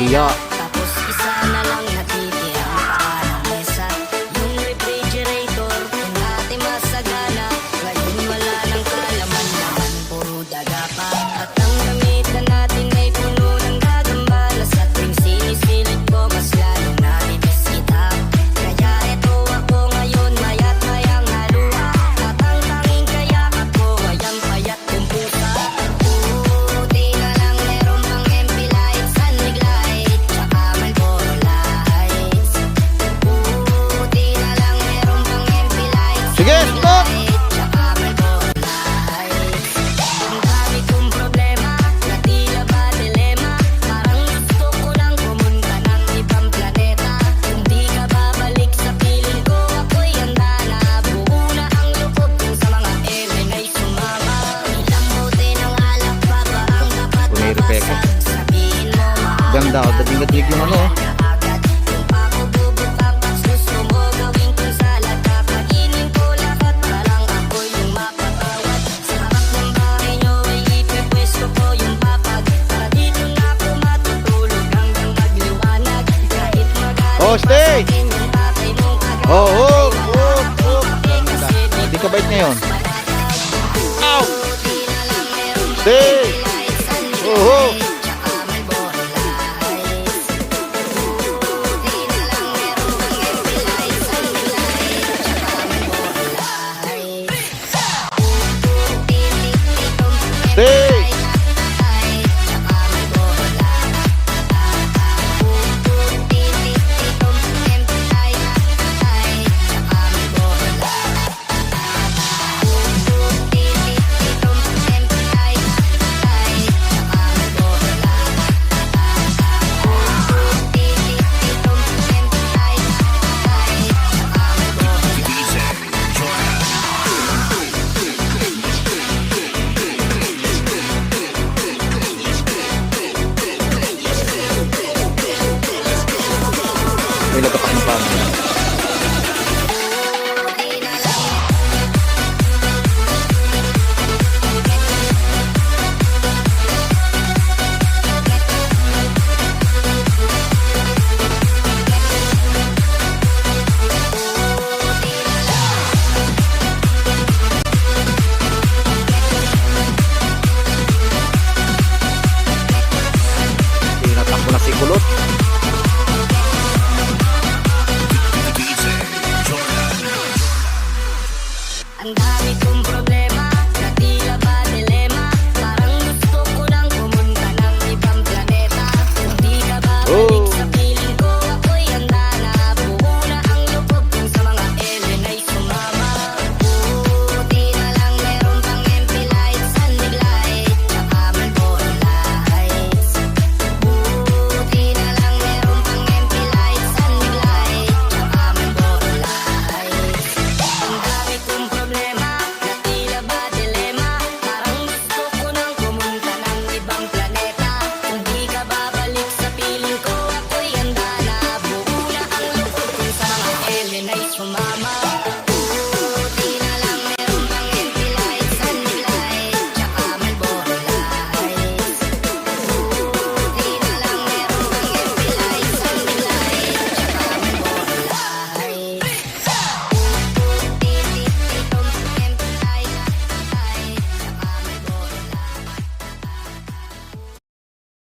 Yo ganda. O, dating-dating yung ano. Poste! Oo! Oh, oh, oh, oh. Hindi ka bait ngayon. Ow! Stay! Oh, oh. mama.